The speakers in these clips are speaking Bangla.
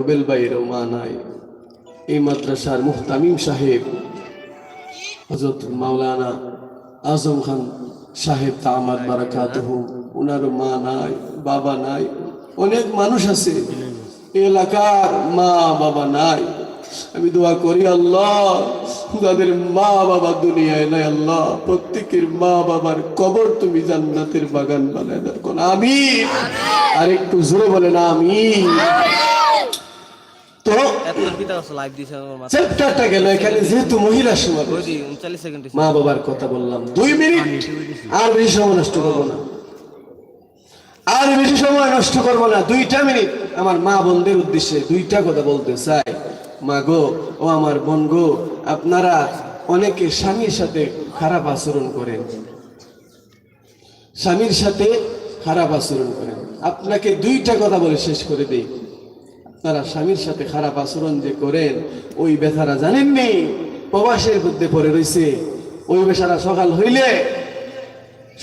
রুবেল এই মাদ্রাসার মুহতামিম সাহেব হজরত মাওলানা আজম খান সাহেব তামাদ বারাকাত ওনারও মা নাই বাবা নাই অনেক মানুষ আছে। এলাকার মা বাবা নাই। আমি দোয়া করি আল্লাহ যাদের মা বাবা দুনিয়ায় নাই আল্লাহ প্রত্যেকের মা বাবার কবর তুমি জান্নাতের বাগান বানায় দেখো আমি আর একটু জোরে বলেন আমি তো এতক্ষণ কি তার লাইভ দিছে আমার চ্যাপ্টারটা গেল এখানে যেহেতু মহিলা সমাজ ওই যে উনচাল্লিশ সেকেন্ড মা বাবার কথা বললাম। দুই মিনিট? আর বেশি সময় নষ্ট করব না। আর বেশি সময় নষ্ট করব না। দুইটা মিনিট আমার মা বোনদের উদ্দেশ্যে দুইটা কথা বলতে চাই। মা গো ও আমার বোন গো আপনারা অনেকে স্বামীর সাথে খারাপ আচরণ করেন। স্বামীর সাথে খারাপ আচরণ করেন। আপনাকে দুইটা কথা বলে শেষ করে দেই। আপনারা স্বামীর সাথে খারাপ আচরণ যে করেন ওই বেচারা জানেননি প্রবাসের মধ্যে পড়ে রয়েছে ওই বেচারা সকাল হইলে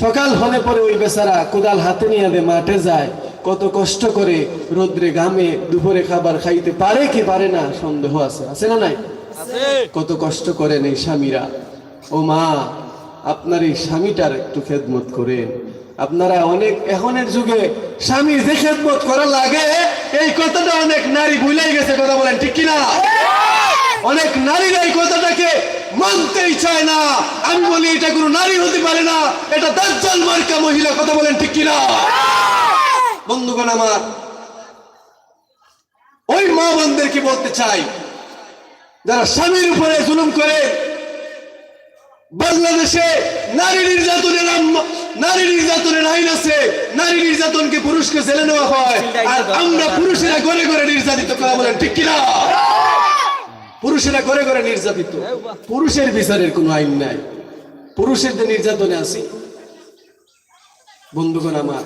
সকাল হলে পরে ওই বেচারা কোদাল হাতে নিয়ে মাঠে যায় কত কষ্ট করে রোদ্রে ঘামে দুপুরে খাবার খাইতে পারে কি পারে না সন্দেহ আছে। আছে না নাই? কত কষ্ট করেন এই স্বামীরা। ও মা আপনার এই স্বামীটার একটু খেদমত করেন। আপনারা অনেক এখনের যুগে স্বামী যে খেদমত করা লাগে এই কথাটা অনেক নারী ভুলাই গেছে কথা বলেন, ঠিক কিনা? অনেক নারীরা এই কথাটাকে মানতেই চায় না। আমি বলি, এটা কোনো নারী হতে পারে না, এটা দাজ্জাল মার্কা মহিলা, কথা বলেন, ঠিক কিনা? বন্ধুগণ আমার, ওই মা বোনদেরকে বলতে চাই, যারা স্বামীর উপরে জুলুম করে, বাংলাদেশে নারী নির্যাতনের নারী নির্যাতনের আইন আছে। নারী নির্যাতনকে পুরুষকে জেলে নেওয়া হয়। আর আমরা পুরুষেরা ঘরে ঘরে নির্যাতিত করা বলেন ঠিক কিনা? পুরুষেরা ঘরে ঘরে নির্যাতিত। পুরুষের বিচারের কোনো আইন নাই। পুরুষের যে নির্যাতনে আছি বন্ধুগণ আমার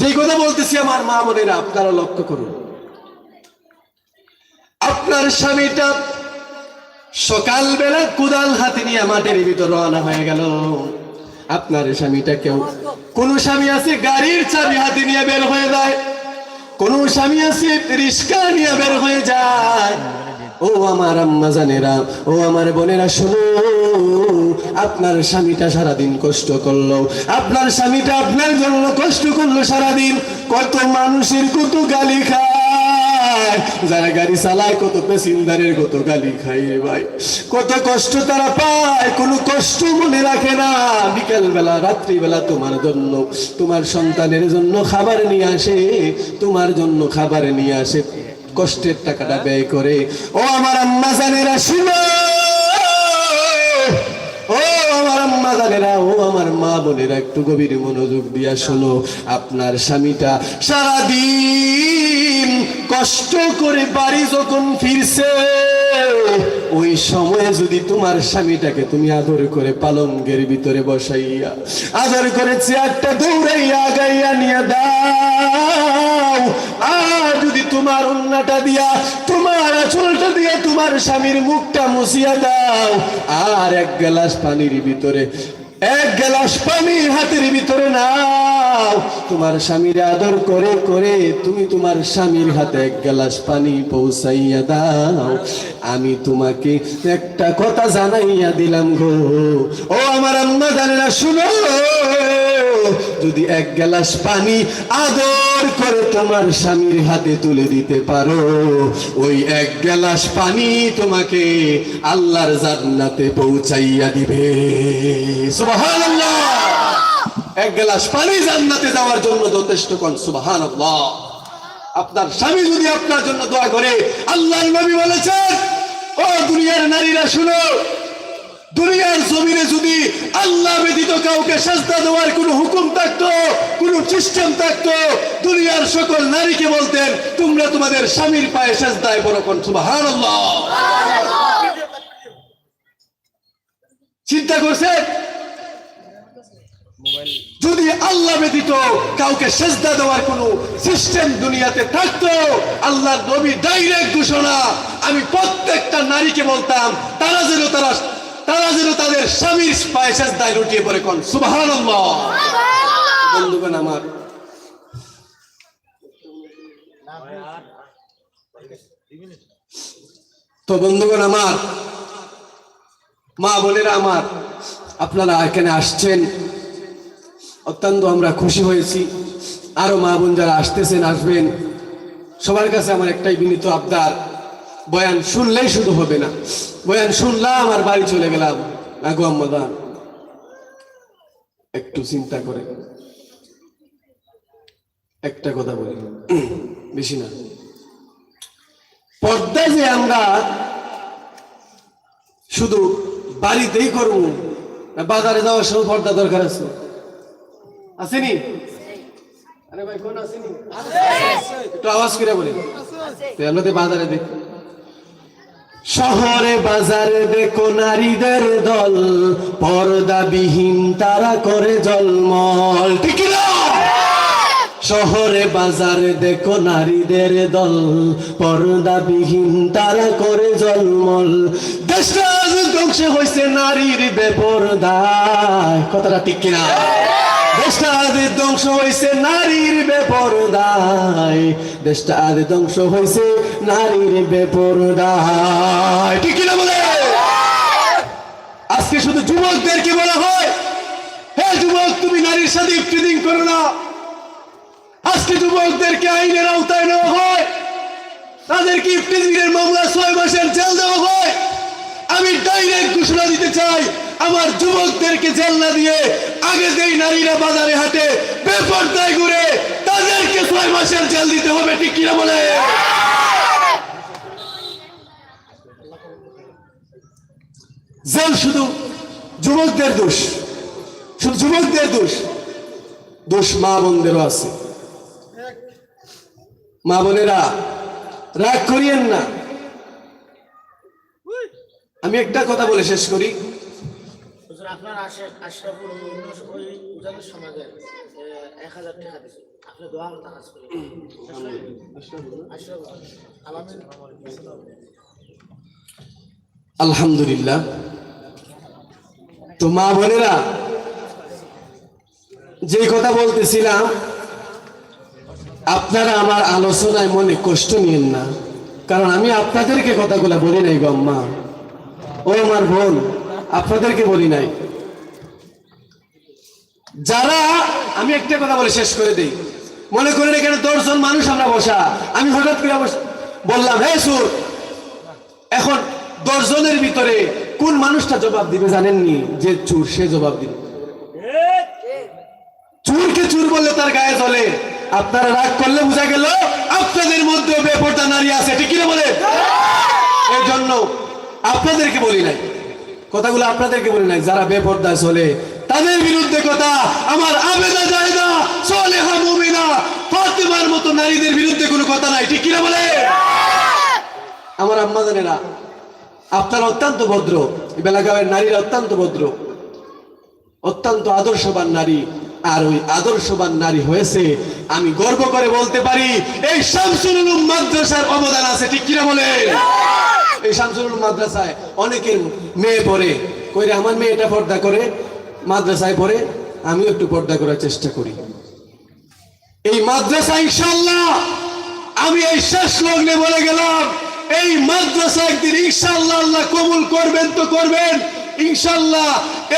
যেই কথা বলতেছি আমার মা বোনেরা আপনারা লক্ষ্য করুন। আপনার স্বামীটা সকালবেলা কুদাল হাতে নিয়ে মাঠের ভিতর রওনা হয়ে গেল। আপনার স্বামীটা কেউ কোন স্বামী আছে, গাড়ির চাবি হাতে নিয়ে বের হয়ে যায়। কোন স্বামী আছে রিস্কা নিয়ে বের হয়ে যায়। ও আমার আম্মা জানেরা, ও আমার বোনেরা, শুনো। আপনার স্বামীটা সারাদিন কষ্ট করল। আপনার স্বামীটা আপনার জন্য কষ্ট করল সারাদিন। কত মানুষের কত গালি খায়। যারা গাড়ি চালায়, কত প্যাসেঞ্জারের কত গালি রে ভাই। কত কষ্ট তারা পায়, কোনো কষ্ট মনে রাখে না। বিকেল বেলা রাত্রিবেলা তোমার জন্য, তোমার সন্তানের জন্য খাবার নিয়ে আসে, তোমার জন্য খাবার নিয়ে আসে, কষ্টের টাকাটা ব্যয় করে। ও আমার আম্মা জানেরা, শুনো! জানেরা ও আমার মা বোনেরা, একটু গভীর মনোযোগ দিয়া শোনো। আপনার স্বামীটা সারাদিন কষ্ট করে বাড়ি যখন ফিরছে ওই সময়ে যদি তোমার স্বামীটাকে তুমি আদর করে পালঙ্গের ভিতরে বসাইয়া, আদর করে চেয়ারটা দৌড়াইয়া গাইয়া নিয়ে দাও। আর যদি তোমার অন্যটা দিয়া, তোমার আঁচলটা দিয়া তোমার স্বামীর মুখটা মুছিয়া দাও। আর এক গ্লাস পানির ভিতরে এক গ্লাস পানি হাতের ভিতরে নাও। তোমার স্বামীর আদর করে করে তুমি তোমার স্বামীর হাতে এক গ্লাস পানি পৌঁছাইয়া দাও। আমি তোমাকে একটা কথা জানাইয়া দিলাম গো। ও আমার আম্মা জানে না শুনো। যদি এক গ্লাস পানি আদর করে তোমার স্বামীর হাতে তুলে দিতে পারো, ওই এক গ্লাস পানি তোমাকে আল্লাহর জান্নাতে পৌঁছাইয়া দিবে। এক গ্লাস পানি জান্নাতে যাওয়ার জন্য যথেষ্ট কোন? সুবহানাল্লাহ! আপনার স্বামী যদি আপনার জন্য দোয়া করে, আল্লাহর নবী বলেছেন, ও দুনিয়ার নারীরা শুনো দুনিয়ার জমিনে যদি আল্লাহ ব্যতীত কাউকে সাজদা দেওয়ার কোন হুকুম থাকতো, কোন সিস্টেম থাকতো, দুনিয়ার সকল নারীকে বলতেন, তোমরা তোমাদের স্বামীর পায়ে সাজদায় বড় সুবহানাল্লাহ। চিন্তা করছেন? যদি আল্লাহ ব্যতীত কাউকে সেজদা দেওয়ার কোন সিস্টেম দুনিয়াতে থাকতো, আল্লাহর নবী ডাইরেক্ট ঘোষণা, আমি প্রত্যেকটা নারীকে বলতাম, তারা যেন তারা তারা যেন তাদের স্বামীর পায়ে সেজদায় লুটিয়ে পড়ে কোন? সুবহানাল্লাহ। বন্ধুগণ আমার। তো বন্ধুগণ আমার মা বোনেরা আমার আপনারা এখানে আসছেন। অত্যন্ত আমরা খুশি হয়েছি। আরও মা বোন যারা আসতেছেন আসবেন। সবার কাছে আমার একটাই বিনীত আবদার। বয়ান শুনলেই শুধু হবে না। বয়ান শুনলাম আমার বাড়ি চলে গেলাম। আগু আম্মাদান একটু চিন্তা করে। একটা কথা বলি। বেশি না। পর্দা যে আমরা শুধু বাড়িতেই করব বাজারে যাওয়ার সময় পর্দা দরকার আছে। আসেনি আরে ভাই কোন আসেনি একটু আওয়াজ করে বলি। তো আমরা বাজারে দেখি। শহরে বাজারে দেখো নারীদের দল, পর্দাবিহীন তারা করে জলমল। ঠিক শহরে বাজারে দেখো নারীদের দল, পর্দাবিহীন তারা করে জলমল। দেশটা ধ্বংস হয়েছে নারীর বেপরদায়। কথাটা ঠিক কিনা? দেশটা ধ্বংস হয়েছে নারীর বেপরদায়। দেশটা ধ্বংস হয়েছে নারীর বেপরদায়। ঠিক কিনা বলে? আজকে শুধু যুবকদেরকে বলা হয়, হে যুবক, তুমি নারীর সাথে ইফটিজিং করো না। আজকে যুবকদেরকে আইনের আওতায় নেওয়া হয়, তাদেরকে ইফতিজিংয়ের মামলা ছয় মাসের জেল দেওয়া হয়। আমি ডাইরেক্ট ঘোষণা দিতে চাই আমার যুবকদেরকে জেল না দিয়ে আগে যেই নারীরা বাজারে হাটে, বেপরদায় ঘুরে, তাদেরকে ছয় মাসের জেল দিতে হবে, ঠিক কিনা বলে? জেল শুধু যুবকদের দোষ, শুধু যুবকদের দোষ দোষ মা বোনদেরও আছে। মা বোনেরা, রাগ করিয়েন না। আমি একটা কথা বলে শেষ করি। আপনার আশে আশরাফুল ওই উজানের টাকা দিছে। আপনি দোয়া কাজ আলহামদুলিল্লাহ। তো মা বোনেরা যে কথা বলতেছিলাম, আপনারা আমার আলোচনায় মনে কষ্ট নিয়েন না। কারণ আমি আপনাদেরকে কথাগুলো বলি নাই গো আম্মা। ও আমার বোন, আপনাদেরকে বলি নাই। যারা, আমি একটা কথা বলে শেষ করে দিই। মনে করেন এখানে দশজন মানুষ আমরা বসা। আমি হঠাৎ করে বললাম, হে সুর, এখন দশজনের ভিতরে কোন মানুষটা জবাব দিবে জানেননি যে চুর, সে জবাব দিবে? চুরকে চুর বললে তার গায়ে চলে আপনারা রাগ করলে বোঝা গেল, আপনাদের মধ্যে বেপরদা নারী আছে। ঠিক কিনা বলে এই জন্য আপনাদেরকে বলি নাই। কথাগুলো আপনাদেরকে বলি নাই, যারা বেপরদা চলে, তাদের বিরুদ্ধে কথা আমার আবেদা না চলে হামিনা ফাতেমার মতো নারীদের বিরুদ্ধে কোনো কথা নাই, ঠিক কিনা বলে? আমার আম্মা জানেরা আপনারা অত্যন্ত ভদ্র বেলাগাঁওয়ের নারীরা অত্যন্ত ভদ্র, অত্যন্ত আদর্শবান নারী, আর ওই আদর্শবান নারী হয়েছে, আমি গর্ব করে বলতে পারি, এই শামসুল মাদ্রাসার অবদান আছে, ঠিক কিনা বলে? এই শামসুল মাদ্রাসায় অনেকের মেয়ে পড়ে, কইরে আমার মেয়েটা পর্দা করে, মাদ্রাসায় পড়ে আমিও একটু পর্দা করার চেষ্টা করি। এই মাদ্রাসা ইনশাল্লাহ আমি এই শেষ লগ্নে বলে গেলাম, এই মাদ্রাসা একদিন ইনশাল্লাহ আল্লাহ কবুল করবেন তো করবেন। ইনশাল্লাহ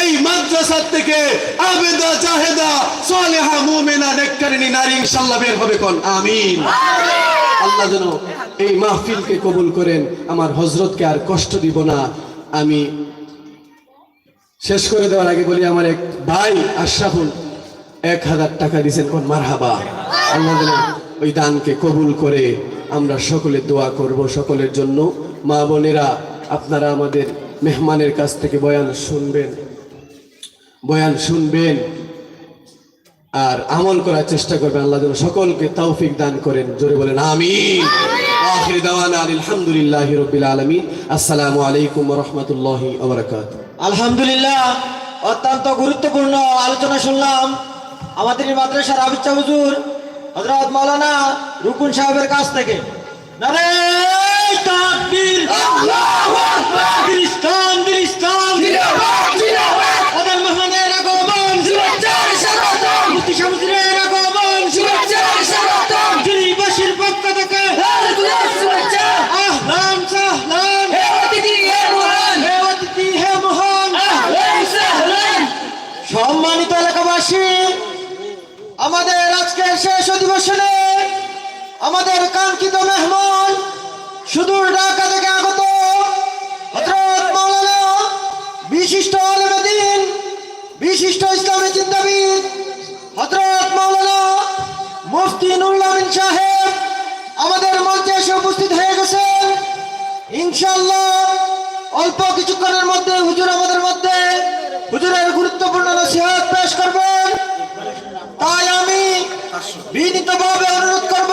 এই মাদ্রাসা থেকে আবেদা, জাহেদা, সালেহা, মুমিনা, নেককারিনী নারী ইনশাল্লাহ বের হবে কোন। আমিন। আল্লাহ যেন এই মাহফিলকে কবুল করেন, আমার হজরতকে আর কষ্ট দিব না। আমি শেষ করে দেওয়ার আগে বলি আমার এক ভাই আশরাফুল, এক হাজার টাকা দিয়েছেন কোন মারহাবা। আল্লাহ ওই দানকে কবুল করে আমরা সকলে দোয়া করব সকলের জন্য। মা বোনেরা, আপনারা আমাদের মেহমানের কাছ থেকে বয়ান শুনবেন। বয়ান শুনবেন আর আমল করার চেষ্টা করবেন। আল্লাহ যেন সকলকে তৌফিক দান করেন। জোরে বলেন আমি আলহামদুলিল্লাহি রাব্বিল আলামিন। আসসালামু আলাইকুম রাহমাতুল্লাহি ওয়া বারাকাতুহু। আলহামদুলিল্লাহ, অত্যন্ত গুরুত্বপূর্ণ আলোচনা শুনলাম। আমাদের মাদ্রাসার আবিচ্ছা হুজুর হজরত মৌলানা রুকুন সাহেবের কাছ থেকে। নারে তাকবীর, আল্লাহু আকবার। ইসলাম আমাদের আজকের শেষ অধিবেশনে আমাদের কাঙ্ক্ষিত মেহমান সুদূর ঢাকা থেকে আগত বিশিষ্ট আলেমদিন বিশিষ্ট ইসলামী চিন্তাবিদ হযরত মাওলানা মুফতি নুরুল সাহেব আমাদের মঞ্চে এসে উপস্থিত হয়ে গেছেন। ইনশাল্লাহ অল্প কিছুক্ষণের মধ্যে হুজুর আমাদের বিনীতভাবে অনুরোধ করব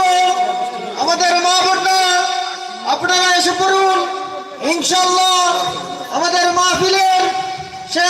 আমাদের মা বোনরা আপনারা এসে পড়ুন। ইনশাল্লাহ আমাদের মাহফিলের শেষ